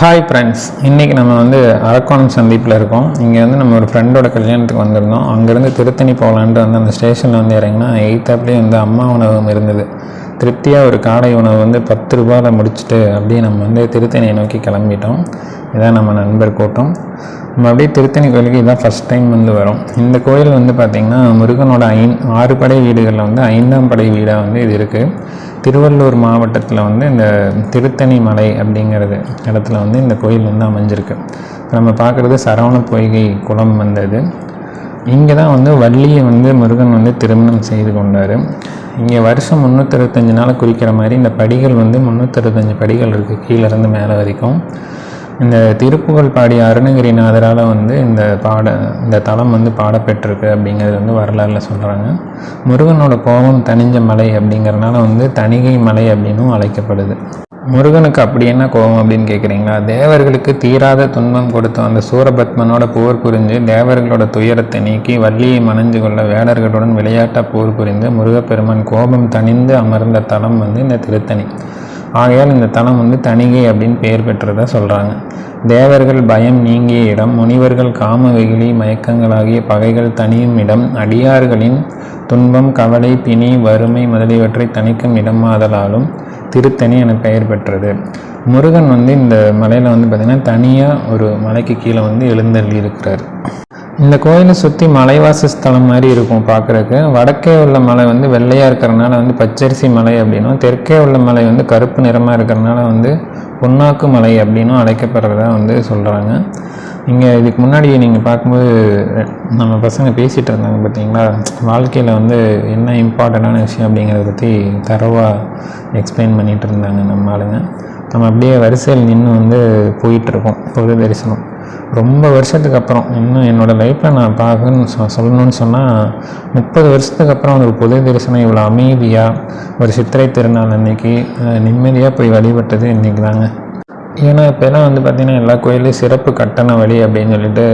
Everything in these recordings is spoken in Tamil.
ஹாய் ஃப்ரெண்ட்ஸ் இன்றைக்கி நம்ம வந்து அரக்கோணம் சந்திப்பில் இருக்கோம். இங்கே வந்து நம்ம ஒரு ஃப்ரெண்டோட கல்யாணத்துக்கு வந்திருந்தோம். அங்கேருந்து திருத்தணி போகலான்ட்டு வந்து அந்த ஸ்டேஷனில் வந்து இறங்கினா எயித்தாப்லேயே வந்து அம்மா உணவகம் இருந்தது. திருப்தியாக ஒரு காடை உணவு வந்து பத்து ரூபாயில் முடிச்சுட்டு அப்படியே நம்ம வந்து திருத்தணியை நோக்கி கிளம்பிட்டோம். இதான் நம்ம நண்பர் கூட்டம். நம்ம அப்படியே திருத்தணி கோயிலுக்கு இதான் ஃபஸ்ட் டைம் வந்து வரும். இந்த கோயில் வந்து பார்த்திங்கன்னா முருகனோட ஐந் ஆறு படை வீடுகளில் வந்து ஐந்தாம் படை வீடாக வந்து இது இருக்குது திருவள்ளூர் மாவட்டத்தில் வந்து இந்த திருத்தணி மலை அப்படிங்கிறது இடத்துல வந்து இந்த கோயில் வந்து அமைஞ்சிருக்கு. நம்ம பார்க்குறது சரவண பொய்கை குளம் வந்தது இங்கே தான் வந்து வள்ளியை வந்து முருகன் வந்து திருமணம் செய்து கொண்டார். இங்கே வருஷம் முந்நூற்றறுபத்தஞ்சு நாள் குறிக்கிற மாதிரி இந்த படிகள் வந்து முந்நூற்றறுபத்தஞ்சு படிகள் இருக்குது கீழேருந்து மேலே வரைக்கும். இந்த திருப்புகழ் பாடிய அருணகிரிநாதரால் வந்து இந்த பாட இந்த தலம் வந்து பாடப்பெற்றிருக்கு அப்படிங்கிறது வந்து வரலாறுல சொல்கிறாங்க முருகனோட கோபம் தனிஞ்ச மலை அப்படிங்கிறனால வந்து தணிகை மலை அப்படின்னும் அழைக்கப்படுது. முருகனுக்கு அப்படி என்ன கோபம் அப்படின்னு கேட்குறீங்களா தேவர்களுக்கு தீராத துன்பம் கொடுத்த அந்த சூரபத்மனோட போர் புரிஞ்சு தேவர்களோட துயரத்தை நீக்கி வள்ளியை மணஞ்சு கொள்ள வேடர்களுடன் விளையாட்டாக போர் புரிந்து முருகப்பெருமான் கோபம் தணிந்து அமர்ந்த தலம் வந்து இந்த திருத்தணி. ஆகையால் இந்த தலம் வந்து தணிகை அப்படின்னு பெயர் பெற்றதா சொல்கிறாங்க தேவர்கள் பயம் நீங்கிய இடம் முனிவர்கள் காம வெகுளி மயக்கங்களாகிய பகைகள் தனியும் இடம் அடியார்களின் துன்பம் கவலை பிணி வறுமை முதலியவற்றை தணிக்கும் இடமாதலாலும் திருத்தணி என பெயர் பெற்றது. முருகன் வந்து இந்த மலையில் வந்து பார்த்திங்கன்னா தனியாக ஒரு மலைக்கு கீழே வந்து எழுந்தள்ளி இருக்கிறார். இந்த கோயிலை சுற்றி மலைவாச ஸ்தலம் மாதிரி இருக்கும் பார்க்குறக்கு வடக்கே உள்ள மலை வந்து வெள்ளையாக இருக்கிறனால வந்து பச்சரிசி மலை அப்படின்னும் தெற்கே உள்ள மலை வந்து கருப்பு நிறமாக இருக்கிறனால வந்து பொன்னாக்கு மலை அப்படின்னும் அழைக்கப்படுறதா வந்து சொல்கிறாங்க இங்கே இதுக்கு முன்னாடி நீங்கள் பார்க்கும்போது நம்ம பசங்க பேசிகிட்டு இருந்தாங்க பார்த்தீங்களா? வாழ்க்கையில் வந்து என்ன இம்பார்ட்டண்ட்டான விஷயம் அப்படிங்கிறத பற்றி தரவாக எக்ஸ்பிளைன் பண்ணிகிட்டு இருந்தாங்க நம்ம ஆளுங்க. நம்ம அப்படியே வரிசையில் நின்று வந்து போயிட்டுருக்கோம் பொது தரிசனம். ரொம்ப வருஷத்துக்கு அப்புறம் இன்னும் என்னோடய லைஃப்பில் நான் பார்க்கணும்னு சொ சொல்லணும்னு சொன்னால் முப்பது வருஷத்துக்கு அப்புறம் ஒரு பொது தரிசனம் இவ்வளோ அமைதியாக ஒரு சித்திரை திருநாள் அன்னைக்கு நிம்மதியாக போய் வழிபட்டது இன்றைக்கி தாங்க ஏன்னா இப்போலாம் வந்து பார்த்திங்கன்னா எல்லா கோயிலையும் சிறப்பு கட்டண வழி அப்படின்னு சொல்லிட்டு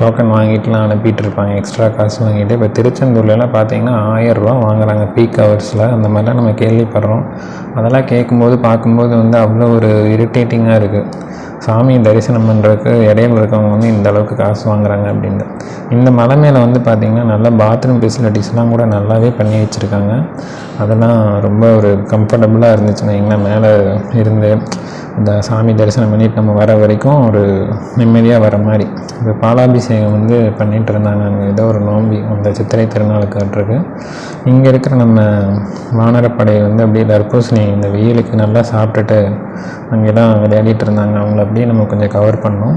டோக்கன் வாங்கிட்டுலாம் அனுப்பிட்டு இருப்பாங்க எக்ஸ்ட்ரா காசு வாங்கிட்டு. இப்போ திருச்செந்தூர்லலாம் பார்த்தீங்கன்னா ஆயரூபா வாங்குறாங்க பீக் ஹவர்ஸில் அந்த மாதிரிலாம் நம்ம கேள்விப்படுறோம். அதெல்லாம் கேட்கும்போது பார்க்கும்போது வந்து அவ்வளோ ஒரு இரிட்டேட்டிங்காக இருக்குது சாமி தரிசனம் பண்ணுறதுக்கு இடையில இருக்கவங்க வந்து இந்த அளவுக்கு காசு வாங்குறாங்க அப்படின்ட்டு. இந்த மலை மேலே வந்து பார்த்திங்கன்னா நல்லா பாத்ரூம் ஃபெசிலிட்டிஸ்லாம் கூட நல்லாவே பண்ணி வச்சுருக்காங்க. அதெல்லாம் ரொம்ப ஒரு கம்ஃபர்டபுளாக இருந்துச்சுன்னா எங்கன்னா மேலே இருந்து இந்த சாமி தரிசனம் பண்ணிட்டு நம்ம வர வரைக்கும் ஒரு நிம்மதியாக வர மாதிரி. இப்போ பாலாபிஷேகம் வந்து பண்ணிகிட்டு இருந்தாங்க. அங்கே ஏதோ ஒரு நோம்பி அந்த சித்திரை திருநாளுக்கு இங்கே இருக்கிற நம்ம வானரப்படை வந்து அப்படியே தர்பூசணி இந்த வெயிலுக்கு நல்லா சாப்பிட்டுட்டு அங்கெல்லாம் விளையாடிட்டு இருந்தாங்க. அவங்கள அப்படியே நம்ம கொஞ்சம் கவர் பண்ணோம்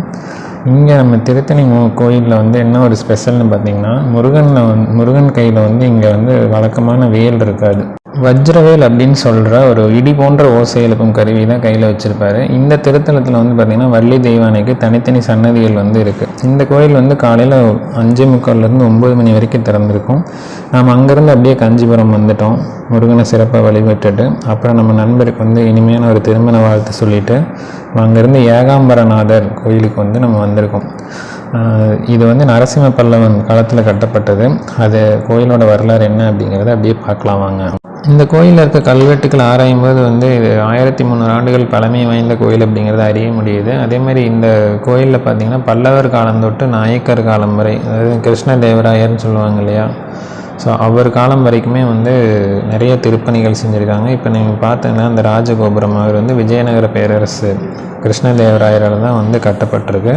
இங்கே நம்ம திருத்தணி கோயிலில் வந்து என்ன ஒரு ஸ்பெஷல்னு பார்த்தீங்கன்னா முருகனில் வந் முருகன் கையில் வந்து இங்கே வந்து வழக்கமான வேல் இருக்காது. வஜ்ரவேல் அப்படின்னு சொல்கிற ஒரு இடி போன்ற ஓசை எழுப்பும் கருவி தான் கையில் வச்சுருப்பாரு. இந்த திருத்தலத்தில் வந்து பார்த்திங்கன்னா வள்ளி தெய்வானைக்கு தனித்தனி சன்னதிகள் வந்து இருக்குது இந்த கோயில் வந்து காலையில் அஞ்சு முக்கால்லேருந்து ஒம்பது மணி வரைக்கும் திறந்திருக்கும். நாம் அங்கேருந்து அப்படியே காஞ்சிபுரம் வந்துட்டோம். முருகனை சிறப்பாக வழிபட்டுட்டு அப்புறம் நம்ம நண்பருக்கு வந்து இனிமையான ஒரு திருமண வாழ்த்து சொல்லிவிட்டு அங்கேருந்து ஏகாம்பரநாதர் கோயிலுக்கு வந்து நம்ம வந்திருக்கோம். இது வந்து நரசிம்ம பல்லவன் காலத்தில் கட்டப்பட்டது. அது கோயிலோட வரலாறு என்ன அப்படிங்கிறத அப்படியே பார்க்கலாம் வாங்க. இந்த கோயிலில் இருக்க கல்வெட்டுக்கள் ஆராயும் போது வந்து இது ஆயிரத்தி முந்நூறு ஆண்டுகள் பழமை வாய்ந்த கோயில் அப்படிங்கிறத அறிய முடியுது. அதேமாதிரி இந்த கோயிலில் பார்த்தீங்கன்னா பல்லவர் காலம் தொட்டு நாயக்கர் காலம் வரை அதாவது கிருஷ்ணதேவராயர்னு சொல்லுவாங்க இல்லையா? ஸோ அவர் காலம் வரைக்குமே வந்து நிறைய திருப்பணிகள் செஞ்சுருக்காங்க. இப்போ நீங்கள் பார்த்தீங்கன்னா இந்த ராஜகோபுரம் அவர் வந்து விஜயநகர பேரரசு கிருஷ்ணதேவராயரால் தான் வந்து கட்டப்பட்டிருக்கு.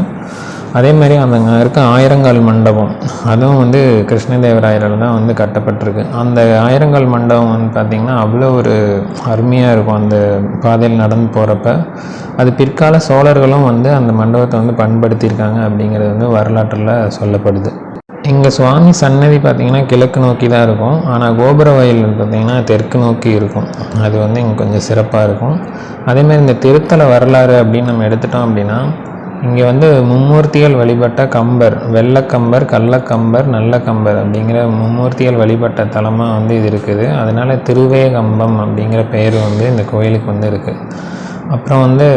அதே மாதிரி அந்த அங்கே இருக்க ஆயிரங்கால் மண்டபம் அதுவும் வந்து கிருஷ்ணதேவராயரால் தான் வந்து கட்டப்பட்டிருக்கு. அந்த ஆயிரங்கால் மண்டபம் வந்து பார்த்திங்கன்னா அவ்வளோ ஒரு அருமையாக இருக்கும். அந்த பாதையில் நடந்து போகிறப்ப அது பிற்கால சோழர்களும் வந்து அந்த மண்டபத்தை வந்து பண்படுத்தியிருக்காங்க அப்படிங்கிறது வந்து வரலாற்றில் சொல்லப்படுது. இங்கே சுவாமி சன்னதி பார்த்திங்கன்னா கிழக்கு நோக்கி தான் இருக்கும். ஆனால் கோபுர வயல் பார்த்திங்கன்னா தெற்கு நோக்கி இருக்கும். அது வந்து இங்கே கொஞ்சம் சிறப்பாக இருக்கும். அதேமாதிரி இந்த திருத்தல வரலாறு அப்படின்னு நம்ம எடுத்துட்டோம் அப்படின்னா இங்கே வந்து மும்மூர்த்திகள் வழிபட்ட கம்பர் வெள்ளக்கம்பர் கள்ளக்கம்பர் நல்ல கம்பர் அப்படிங்கிற மும்மூர்த்திகள் வழிபட்ட தலமாக வந்து இது இருக்குது. அதனால் திருவேகம்பம் அப்படிங்கிற பெயர் வந்து இந்த கோயிலுக்கு வந்து இருக்குது அப்புறம் வந்து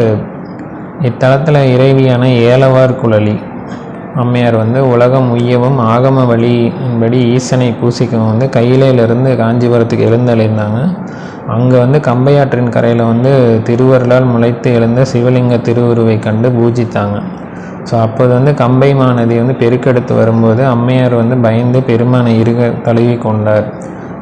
இத்தலத்தில் இறைவியான ஏலவார் குழலி அம்மையார் வந்து உலகம் உய்யவும் ஆகம வழியின்படி ஈசனை பூசிக்கவும் வந்து கையிலையிலிருந்து காஞ்சிபுரத்துக்கு எழுந்தழிந்தாங்க. அங்கே வந்து கம்பையாற்றின் கரையில் வந்து திருவருளால் முளைத்து எழுந்த சிவலிங்க திருவுருவை கண்டு பூஜித்தாங்க. ஸோ அப்போது வந்து கம்பை மாநதி வந்து பெருக்கெடுத்து வரும்போது அம்மையார் வந்து பயந்து பெருமானை இருக தழுவி கொண்டார்.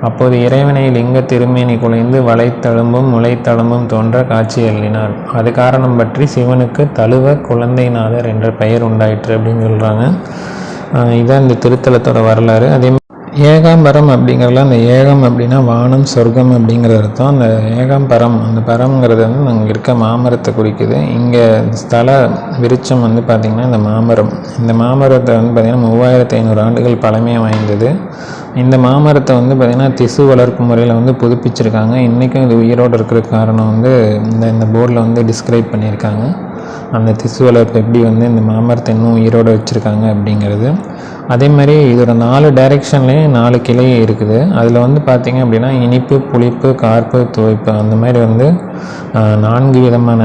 அப்போது இறைவனை லிங்க திருமேனி குலைந்து வளைத்தழும்பும் முளைத்தழும்பும் தோன்ற காட்சி அள்ளினார். அது காரணம் பற்றி சிவனுக்கு தழுவ குழந்தைநாதர் என்ற பெயர் உண்டாயிற்று அப்படின்னு சொல்கிறாங்க இதான் இந்த திருத்தலத்தோட வரலாறு. அதே ஏகாம்பரம் அப்படிங்கிறதுல அந்த ஏகம் அப்படின்னா வானம் சொர்க்கம் அப்படிங்கிற அர்த்தம் அந்த ஏகாம்பரம். அந்த பரம்ங்கிறது வந்து அங்கே இருக்க மாமரத்தை குறிக்குது. இங்கே ஸ்தல விருட்சம் வந்து பார்த்திங்கன்னா இந்த மாமரம். இந்த மாமரத்தை வந்து பார்த்திங்கன்னா மூவாயிரத்து ஐநூறு ஆண்டுகள் பழமையாக வாய்ந்தது. இந்த மாமரத்தை வந்து பார்த்திங்கன்னா திசு வளர்ப்பு முறையில் வந்து புதுப்பிச்சிருக்காங்க. இன்றைக்கும் இது உயிரோடு இருக்கிற காரணம் வந்து இந்த இந்த போர்டில் வந்து டிஸ்கிரைப் பண்ணியிருக்காங்க. அந்த திசு வளர்ப்பு எப்படி வந்து இந்த மாமரத்தை இன்னும் உயிரோடு வச்சுருக்காங்க அப்படிங்கிறது. அதே மாதிரி இதோட நாலு டைரெக்ஷன்லேயும் நாலு கிளை இருக்குது. அதில் வந்து பார்த்திங்க அப்படின்னா இனிப்பு புளிப்பு கார்ப்பு துவைப்பு அந்த மாதிரி வந்து நான்கு விதமான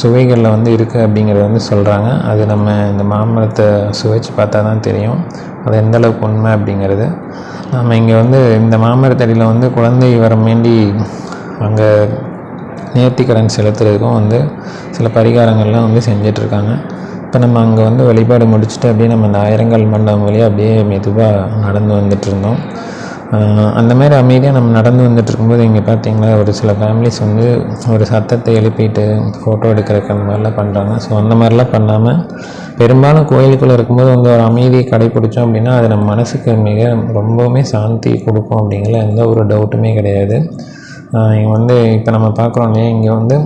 சுவைகளில் வந்து இருக்குது அப்படிங்கிறத வந்து சொல்கிறாங்க அது நம்ம இந்த மாமரத்தை சுவைச்சு பார்த்தா தான் தெரியும். அது எந்த அளவுக்கு உண்மை அப்படிங்கிறது. நம்ம இங்கே வந்து இந்த மாமரத்தடியில் வந்து குழந்தை வரம் வேண்டி அங்கே நேர்த்திக்கடன் செலுத்துறதுக்கும் வந்து சில பரிகாரங்கள்லாம் வந்து செஞ்சிட்ருக்காங்க. இப்போ நம்ம அங்கே வந்து வழிபாடு முடிச்சுட்டு அப்படியே நம்ம இந்த ஆயிரங்கால் மண்டபம் வழியாக அப்படியே மெதுவாக நடந்து வந்துட்டு இருந்தோம் அந்த மாதிரி அமைதியாக நம்ம நடந்து வந்துட்டு இருக்கும்போது இங்கே பார்த்திங்கன்னா ஒரு சில ஃபேமிலிஸ் வந்து ஒரு சத்தத்தை எழுப்பிட்டு ஃபோட்டோ எடுக்கிறதுக்கு அந்த மாதிரிலாம் பண்ணுறாங்க ஸோ அந்த மாதிரிலாம் பண்ணாமல் பெரும்பாலும் கோயிலுக்குள்ளே இருக்கும்போது வந்து ஒரு அமைதியை கடைப்பிடிச்சோம் அப்படின்னா அது நம்ம மனசுக்கு மிக ரொம்பவுமே சாந்தி கொடுக்கும் அப்படிங்கிற எந்த ஒரு டவுட்டுமே கிடையாது. இங்கே வந்து இப்போ நம்ம பார்க்குறோம் இல்லையா? இங்கே வந்து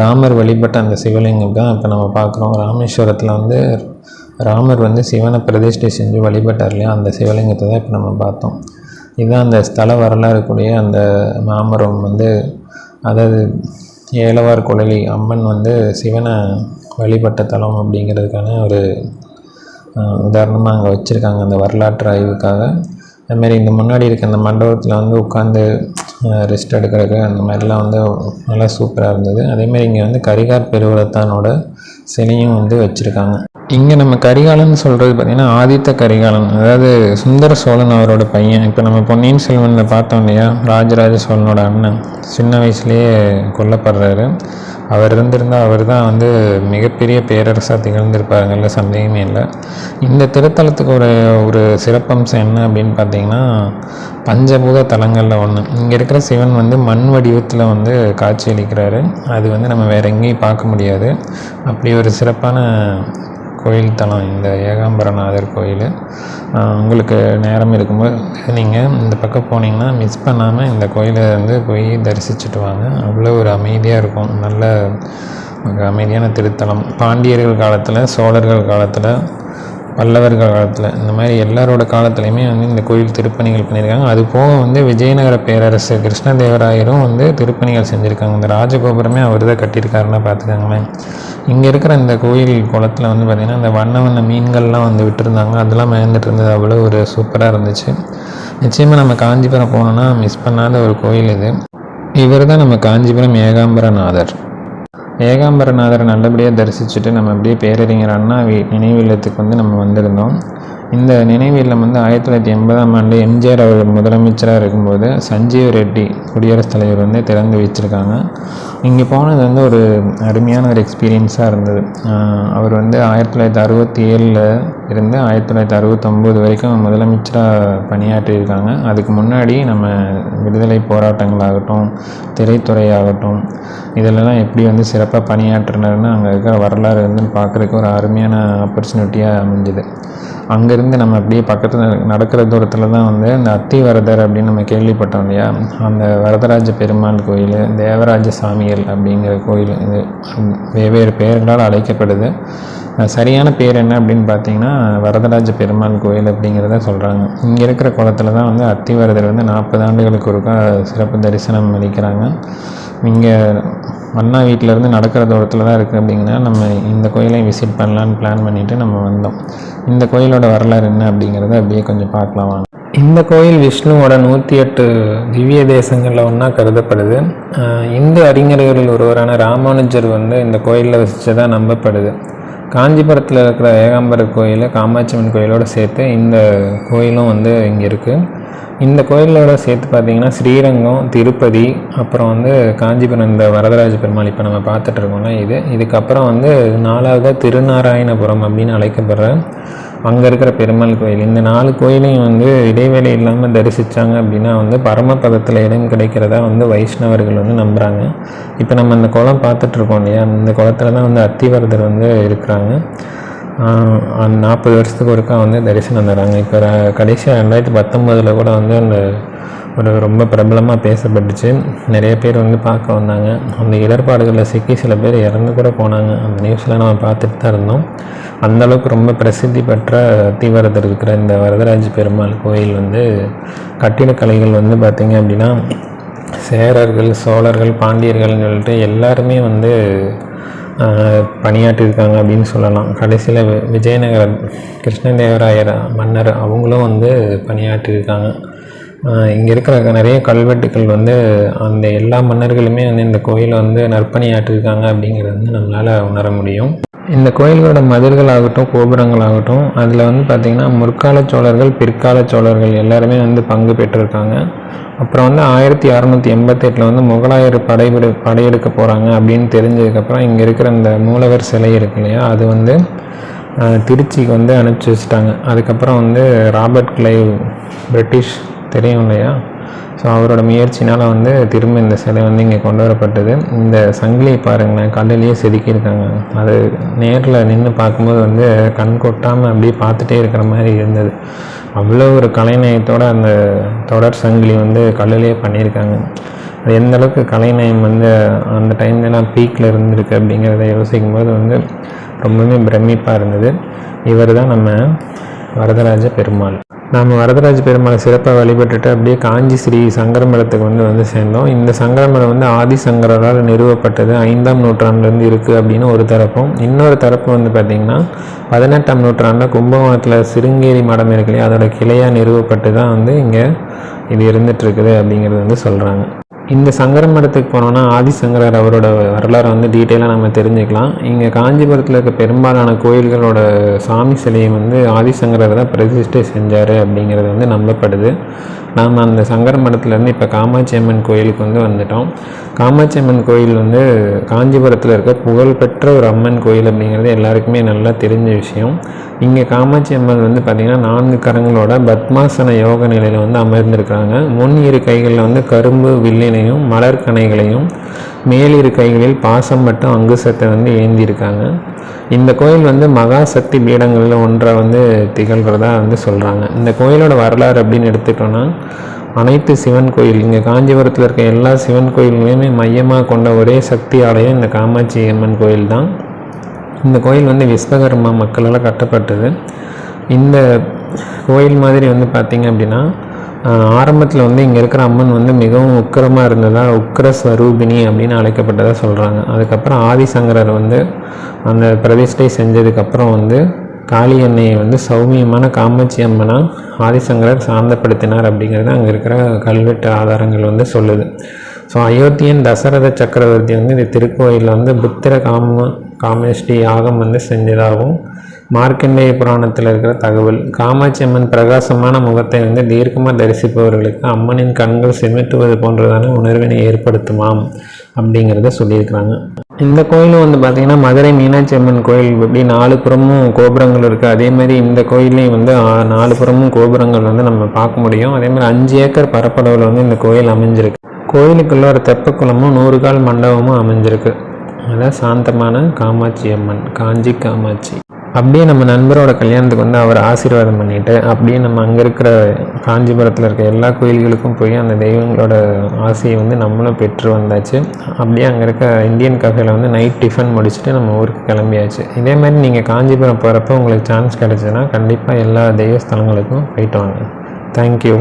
ராமர் வழிபட்ட அந்த சிவலிங்கம் தான் இப்போ நம்ம பார்க்குறோம் ராமேஸ்வரத்தில் வந்து ராமர் வந்து சிவனை பிரதிஷ்டை செஞ்சு வழிபட்டார் இல்லையா? அந்த சிவலிங்கத்தை தான் இப்போ நம்ம பார்த்தோம். இதுதான் அந்த ஸ்தல வரலாறு கூடிய அந்த மாமரம் வந்து அதாவது ஏலவார் குழலி அம்மன் வந்து சிவனை வழிபட்ட தலம் அப்படிங்கிறதுக்கான ஒரு உதாரணமாக அங்கே வச்சுருக்காங்க அந்த வரலாற்று ஆய்வுக்காக. அதுமாரி இந்த முன்னாடி இருக்க அந்த மண்டபத்தில் வந்து உட்காந்து ரெஸ்ட் எடுக்கிறதுக்கு அந்த மாதிரிலாம் வந்து நல்லா சூப்பராக இருந்தது. அதேமாரி இங்கே வந்து கரிகார் பெருவரத்தானோட சிலையும் வந்து வச்சுருக்காங்க. இங்கே நம்ம கரிகாலன் சொல்கிறது பார்த்திங்கன்னா ஆதித்த கரிகாலன் அதாவது சுந்தர சோழன் அவரோட பையன். இப்போ நம்ம பொன்னியின் செல்வனில் பார்த்தோம் இல்லையா ராஜராஜ சோழனோட அண்ணன். சின்ன வயசுலேயே கொல்லப்படுறாரு. அவர் இருந்திருந்தால் அவர் தான் வந்து மிகப்பெரிய பேரரசாக திகழ்ந்திருப்பாருங்கள்ல சந்தேகமே இல்லை. இந்த திருத்தலத்துக்கு ஒரு ஒரு சிறப்பம்சம் என்ன அப்படின்னு பார்த்தீங்கன்னா பஞ்சபூத தலங்களில் ஒன்று இங்கே இருக்கிற சிவன் வந்து மண் வடிவத்தில் வந்து காட்சியளிக்கிறாரு அது வந்து நம்ம வேற எங்கேயும் பார்க்க முடியாது. அப்படி ஒரு சிறப்பான கோயில் தலம் இந்த ஏகாம்பரநாதர் கோயில். உங்களுக்கு நேரம் இருக்கும்போது நீங்கள் இந்த பக்கம் போனீங்கன்னா மிஸ் பண்ணாமல் இந்த கோயிலை வந்து போய் தரிசிச்சுட்டு வாங்க. அவ்வளோ ஒரு அமைதியாக இருக்கும். நல்ல அமைதியான திருத்தலம். பாண்டியர்கள் காலத்தில் சோழர்கள் காலத்தில் பல்லவர்கள் காலத்தில் இந்த மாதிரி எல்லாரோட காலத்துலேயுமே வந்து இந்த கோயில் திருப்பணிகள் பண்ணியிருக்காங்க. அது போக வந்து விஜயநகர பேரரசு கிருஷ்ணதேவராயரும் வந்து திருப்பணிகள் செஞ்சுருக்காங்க. இந்த ராஜகோபுரமே அவர் தான் கட்டியிருக்காருன்னா பார்த்துக்காங்களேன். இங்கே இருக்கிற இந்த கோயில் குளத்தில் வந்து பார்த்திங்கன்னா இந்த வண்ண வண்ண மீன்கள்லாம் வந்து விட்டுருந்தாங்க. அதெல்லாம் மேந்துட்டு இருந்தது. அவ்வளோ ஒரு சூப்பராக இருந்துச்சு. நிச்சயமாக நம்ம காஞ்சிபுரம் போனோன்னா மிஸ் பண்ணாத ஒரு கோயில் இது. இவர் தான் நம்ம காஞ்சிபுரம் ஏகாம்பரநாதர். ஏகாம்பரநாதரை நல்லபடியாக தரிசிச்சுட்டு நம்ம அப்படியே பேரறிஞர் அண்ணா நினைவு இல்லத்துக்கு வந்து நம்ம வந்திருந்தோம். இந்த நினைவு இல்லம் வந்து ஆயிரத்தி தொள்ளாயிரத்தி எண்பதாம் ஆண்டு எம்ஜிஆர் அவர் முதலமைச்சராக இருக்கும்போது சஞ்சீவ் ரெட்டி குடியரசுத் தலைவர் வந்து திறந்து வச்சுருக்காங்க. இங்கே போனது வந்து ஒரு அருமையான ஒரு எக்ஸ்பீரியன்ஸாக இருந்தது. அவர் வந்து ஆயிரத்தி தொள்ளாயிரத்தி அறுபத்தி ஏழில் இருந்து ஆயிரத்தி தொள்ளாயிரத்தி அறுபத்தொம்போது வரைக்கும் முதலமைச்சராக பணியாற்றியிருக்காங்க. அதுக்கு முன்னாடி நம்ம விடுதலை போராட்டங்களாகட்டும் திரைத்துறையாகட்டும் இதிலெல்லாம் எப்படி வந்து சிறப்பாக பணியாற்றினார்னு அங்கே இருக்கிற வரலாறு வந்து பார்க்குறதுக்கு ஒரு அருமையான ஆப்பர்ச்சுனிட்டியாக அமைஞ்சுது. அங்கேருந்து நம்ம அப்படியே பக்கத்தில் நடக்கிற தூரத்தில் தான் வந்து இந்த அத்திவரதர் அப்படின்னு நம்ம கேள்விப்பட்டோம் இல்லையா? அந்த வரதராஜ பெருமாள் கோயில் தேவராஜ சாமிகள் அப்படிங்கிற கோயில் இது வெவ்வேறு பெயர்களால் அழைக்கப்படுது. சரியான பேர் என்ன அப்படின்னு பார்த்தீங்கன்னா வரதராஜ பெருமாள் கோயில் அப்படிங்கிறத சொல்கிறாங்க இங்கே இருக்கிற குளத்தில் தான் வந்து அத்திவரதர் வந்து நாற்பது ஆண்டுகளுக்கு ஒருக்கா சிறப்பு தரிசனம் அளிக்கிறாங்க. இங்கே அண்ணா வீட்டிலேருந்து நடக்கிற தூரத்தில் தான் இருக்குது அப்படிங்கன்னா நம்ம இந்த கோயிலையும் விசிட் பண்ணலான்னு பிளான் பண்ணிவிட்டு நம்ம வந்தோம். இந்த கோயிலோட வரலாறு என்ன அப்படிங்கிறத அப்படியே கொஞ்சம் பார்க்கலாம் வாங்க. இந்த கோயில் விஷ்ணுவோட நூற்றி எட்டு திவ்ய தேசங்களில் ஒன்றா கருதப்படுது. இந்து அறிஞர்களில் ஒருவரான ராமானுஜர் வந்து இந்த கோயிலில் வசித்ததாக நம்பப்படுது. காஞ்சிபுரத்தில் இருக்கிற ஏகாம்பர கோயில் காமாட்சி அம்மன் கோயிலோடு சேர்த்து இந்த கோயிலும் வந்து இங்கே இருக்குது இந்த கோயிலோட சேர்த்து பார்த்தீங்கன்னா ஸ்ரீரங்கம் திருப்பதி அப்புறம் வந்து காஞ்சிபுரம் இந்த வரதராஜ பெருமாள் இப்போ நம்ம பார்த்துட்டு இது. இதுக்கப்புறம் வந்து நாலாவது திருநாராயணபுரம் அப்படின்னு அழைக்கப்படுற அங்கே இருக்கிற பெருமாள் கோயில். இந்த நாலு கோயிலையும் வந்து இடைவேளை இல்லாமல் தரிசித்தாங்க அப்படின்னா வந்து பரமபதத்தில் இடம் கிடைக்கிறதா வந்து வைஷ்ணவர்கள் வந்து நம்புகிறாங்க இப்போ நம்ம இந்த குளம் பார்த்துட்ருக்கோம் இல்லையா? அந்த குளத்துல தான் வந்து அத்திவரதர் வந்து இருக்கிறாங்க. நாற்பது வருஷத்துக்கு ஒருக்கா வந்து தரிசனம் தராங்க. இப்போ கடைசியாக ரெண்டாயிரத்தி பத்தொம்போதில் கூட வந்து அந்த ஒரு ரொம்ப பிரபலமாக பேசப்பட்டுச்சு. நிறைய பேர் வந்து பார்க்க வந்தாங்க. அந்த இடர்பாடுகளில் சிக்கி சில பேர் இறந்து கூட போனாங்க. அந்த நியூஸில் நம்ம பார்த்துட்டு தான் இருந்தோம். அந்தளவுக்கு ரொம்ப பிரசித்தி பெற்ற தீவிரத்தில் இருக்கிற இந்த வரதராஜ பெருமாள் கோயில் வந்து கட்டிடக்கலைகள் வந்து பார்த்திங்க அப்படின்னா சேரர்கள் சோழர்கள் பாண்டியர்கள்னு சொல்லிட்டு எல்லாருமே வந்து பணியாற்றியிருக்காங்க அப்படின்னு சொல்லலாம். கடைசியில் விஜயநகர கிருஷ்ணதேவராயர் மன்னர் அவங்களும் வந்து பணியாற்றியிருக்காங்க. இங்கே இருக்கிற நிறைய கல்வெட்டுக்கள் வந்து அந்த எல்லா மன்னர்களுமே வந்து இந்த கோயிலை வந்து நற்பணியாற்றிருக்காங்க அப்படிங்கிறது வந்து நம்மளால் உணர முடியும். இந்த கோயில்களோட மதில்கள் ஆகட்டும் கோபுரங்கள் ஆகட்டும் அதில் வந்து பார்த்திங்கன்னா முற்கால சோழர்கள் பிற்கால சோழர்கள் எல்லாருமே வந்து பங்கு பெற்றிருக்காங்க. அப்புறம் வந்து ஆயிரத்தி அறநூற்றி எண்பத்தெட்டில் வந்து முகலாயர் படைபிடி படையெடுக்க போகிறாங்க அப்படின்னு தெரிஞ்சதுக்கப்புறம் இங்கே இருக்கிற இந்த மூலவர் சிலை இருக்கு இல்லையா அது வந்து திருச்சிக்கு வந்து அனுப்பிச்சி வச்சுட்டாங்க. அதுக்கப்புறம் வந்து ராபர்ட் கிளைவ் பிரிட்டிஷ் தெரியும் இல்லையா? ஸோ அவரோட முயற்சினால் வந்து திரும்ப இந்த சிலை வந்து இங்கே கொண்டு வரப்பட்டது. இந்த சங்கிலியை பாருங்களேன் கல்லிலேயே செதுக்கியிருக்காங்க. அது நேரில் நின்று பார்க்கும்போது வந்து கண் கொட்டாமல் அப்படியே பார்த்துட்டே இருக்கிற மாதிரி இருந்தது. அவ்வளோ ஒரு கலைநயத்தோடு அந்த தொடர் சங்கிலி வந்து கல்லிலேயே பண்ணியிருக்காங்க. அது எந்த அளவுக்கு கலைநயம் வந்து அந்த டைம்லலாம் பீக்கில் இருந்திருக்கு அப்படிங்கிறத யோசிக்கும் போது வந்து ரொம்பவுமே பிரமிப்பாக இருந்தது. இவர் தான் நம்ம வரதராஜ பெருமாள். நாம் வரதராஜ பெருமாளை சிறப்பாக வழிபட்டுட்டு அப்படியே காஞ்சி ஸ்ரீ சங்கரமலத்துக்கு வந்து வந்து சேர்ந்தோம். இந்த சங்கரமலம் வந்து ஆதிசங்கரால் நிறுவப்பட்டது. ஐந்தாம் நூற்றாண்டுலேருந்து இருக்குது அப்படின்னு ஒரு தரப்பும். இன்னொரு தரப்பு வந்து பார்த்திங்கன்னா பதினெட்டாம் நூற்றாண்டில் கும்பகோணத்தில் சிருங்கேரி மடம் இருக்கு இல்லையா? அதோட கிளையாக நிறுவப்பட்டு தான் வந்து இங்கே இது இருந்துகிட்ருக்குது அப்படிங்கிறது வந்து சொல்கிறாங்க இந்த சங்கர மடத்துக்கு போனோன்னா ஆதிசங்கரர் அவரோட வரலாறை வந்து டீட்டெயிலாக நம்ம தெரிஞ்சுக்கலாம். இங்கே காஞ்சிபுரத்தில் இருக்க பெரும்பாலான கோயில்களோட சாமி சிலையை வந்து ஆதிசங்கரர் தான் பிரதிஷ்டை செஞ்சார் அப்படிங்கிறது வந்து நம்பப்படுது. நாம் அந்த சங்கர மடத்துலேருந்து இப்போ காமாட்சி அம்மன் கோயிலுக்கு வந்து வந்துட்டோம். காமாட்சி அம்மன் கோயில் வந்து காஞ்சிபுரத்தில் இருக்க புகழ்பெற்ற ஒரு அம்மன் கோயில் அப்படிங்கிறது எல்லாருக்குமே நல்லா தெரிஞ்ச விஷயம். இங்கே காமாட்சி அம்மன் வந்து பார்த்திங்கன்னா நான்கு கரங்களோட பத்மாசன யோக நிலையில் வந்து அமர்ந்திருக்கிறாங்க. முன் இரு கைகளில் வந்து கரும்பு வில்லினையும் மேலிரு மேல் இரு கைகளில் பாசம் மட்டும் அங்குசத்தை வந்து ஏந்தியிருக்காங்க இந்த கோயில் வந்து மகா சக்தி பீடங்களில் ஒன்றாக வந்து திகழ்கிறதா வந்து சொல்கிறாங்க இந்த கோயிலோட வரலாறு அப்படின்னு எடுத்துட்டோன்னா அனைத்து சிவன் கோயில் இங்கே காஞ்சிபுரத்தில் இருக்க எல்லா சிவன் கோயில்களையுமே மையமாக கொண்ட ஒரே சக்தி ஆலயம் இந்த காமாட்சி அம்மன் கோயில் தான். இந்த கோயில் வந்து விஸ்வகர்மா மக்களால் கட்டப்பட்டது. இந்த கோயில் மாதிரி வந்து பார்த்திங்க அப்படின்னா ஆரம்பத்தில் வந்து இங்கே இருக்கிற அம்மன் வந்து மிகவும் உக்கிரமாக இருந்ததாக உக்கிர ஸ்வரூபிணி அப்படின்னு அழைக்கப்பட்டதாக சொல்கிறாங்க அதுக்கப்புறம் ஆதிசங்கரர் வந்து அந்த பிரதிஷ்டை செஞ்சதுக்கப்புறம் வந்து காளி எண்ணெயை வந்து சௌமியமான காமாட்சி அம்மனாக ஆதிசங்கரர் சாந்தப்படுத்தினார் அப்படிங்கிறது அங்கே இருக்கிற கல்வெட்டு ஆதாரங்கள் வந்து சொல்லுது. ஸோ அயோத்தியன் தசரத சக்கரவர்த்தி வந்து இந்த திருக்கோயிலில் வந்து புத்திர காம காமேஷ்டி யாகம் வந்து செஞ்சதாகவும் மார்க்கண்டேய புராணத்தில் இருக்கிற தகவல் காமாட்சி அம்மன் பிரகாசமான முகத்தை வந்து தீர்க்கமாக தரிசிப்பவர்களுக்கு அம்மனின் கண்கள் செமிட்டுவது போன்றதான உணர்வினை ஏற்படுத்துமாம் அப்படிங்கிறத சொல்லியிருக்கிறாங்க. இந்த கோயிலும் வந்து பார்த்திங்கன்னா மதுரை மீனாட்சி அம்மன் கோயில் எப்படி நாலு புறமும் கோபுரங்கள் இருக்குது அதே மாதிரி இந்த கோயிலையும் வந்து நாலு புறமும் கோபுரங்கள் வந்து நம்ம பார்க்க முடியும். அதே மாதிரி அஞ்சு ஏக்கர் பரப்பளவில் வந்து இந்த கோயில் அமைஞ்சிருக்கு. கோயிலுக்குள்ள ஒரு தெப்பக்குளமும் நூறு கால் மண்டபமும் அமைஞ்சிருக்கு. அதான் சாந்தமான காமாட்சி அம்மன் காஞ்சி காமாட்சி. அப்படியே நம்ம நண்பரோட கல்யாணத்துக்கு வந்து அவர் ஆசீர்வாதம் பண்ணிவிட்டு அப்படியே நம்ம அங்கே இருக்கிற காஞ்சிபுரத்தில் இருக்க எல்லா கோயில்களுக்கும் போய் அந்த தெய்வங்களோட ஆசையை வந்து நம்மளும் பெற்று வந்தாச்சு. அப்படியே அங்கே இருக்க இந்தியன் கஃபேல வந்து நைட் டிஃபன் முடிச்சுட்டு நம்ம ஊருக்கு கிளம்பியாச்சு. இதே மாதிரி நீங்கள் காஞ்சிபுரம் போகிறப்ப உங்களுக்கு சான்ஸ் கிடச்சிதுன்னா கண்டிப்பாக எல்லா தெய்வ ஸ்தலங்களுக்கும் போயிட்டு வாங்க. தேங்க்யூ